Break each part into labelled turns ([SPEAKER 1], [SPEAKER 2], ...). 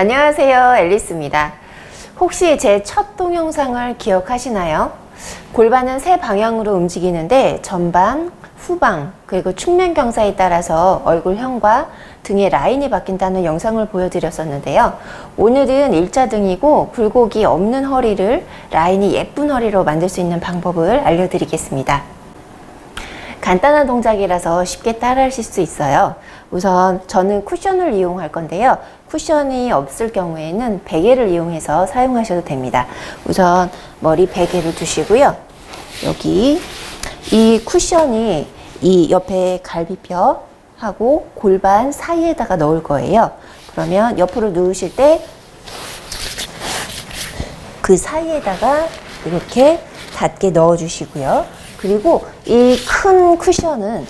[SPEAKER 1] 안녕하세요. 앨리스입니다. 혹시 제 첫 동영상을 기억하시나요? 골반은 세 방향으로 움직이는데 전방, 후방, 그리고 측면 경사에 따라서 얼굴형과 등의 라인이 바뀐다는 영상을 보여드렸었는데요. 오늘은 일자등이고 굴곡이 없는 허리를 라인이 예쁜 허리로 만들 수 있는 방법을 알려드리겠습니다. 간단한 동작이라서 쉽게 따라 하실 수 있어요. 우선 저는 쿠션을 이용할 건데요. 쿠션이 없을 경우에는 베개를 이용해서 사용하셔도 됩니다. 우선 머리 베개를 두시고요. 여기 이 쿠션이 이 옆에 갈비뼈하고 골반 사이에다가 넣을 거예요. 그러면 옆으로 누우실 때 그 사이에다가 이렇게 닿게 넣어주시고요. 그리고 이 큰 쿠션은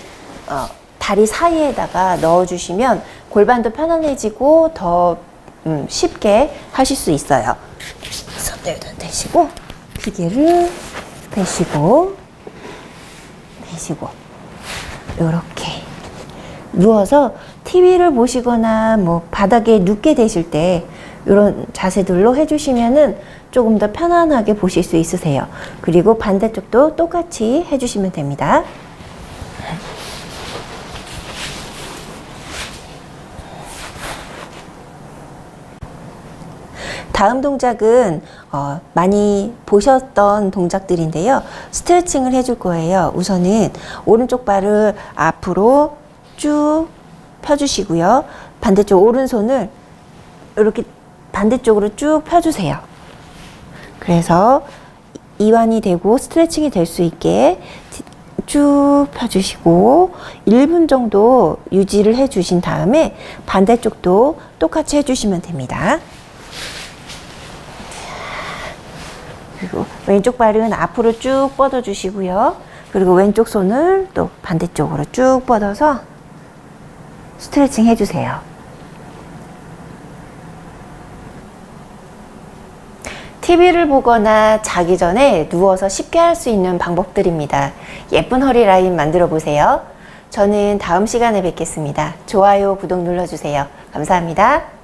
[SPEAKER 1] 어, 다리 사이에다가 넣어주시면 골반도 편안해지고 더 음, 쉽게 하실 수 있어요. 손들도 대시고 기계를 대시고 대시고 이렇게 누워서 TV를 보시거나 뭐 바닥에 눕게 되실 때 이런 자세들로 해주시면은 조금 더 편안하게 보실 수 있으세요. 그리고 반대쪽도 똑같이 해주시면 됩니다. 다음 동작은 어, 많이 보셨던 동작들인데요. 스트레칭을 해줄 거예요. 우선은 오른쪽 발을 앞으로 쭉 펴주시고요. 반대쪽 오른손을 이렇게 반대쪽으로 쭉 펴주세요. 그래서 이완이 되고 스트레칭이 될 수 있게 쭉 펴주시고 1분 정도 유지를 해주신 다음에 반대쪽도 똑같이 해주시면 됩니다. 그리고 왼쪽 발은 앞으로 쭉 뻗어 주시고요. 그리고 왼쪽 손을 또 반대쪽으로 쭉 뻗어서 스트레칭 해주세요. TV를 보거나 자기 전에 누워서 쉽게 할 수 있는 방법들입니다. 예쁜 허리 라인 만들어 보세요. 저는 다음 시간에 뵙겠습니다. 좋아요, 구독 눌러주세요. 감사합니다.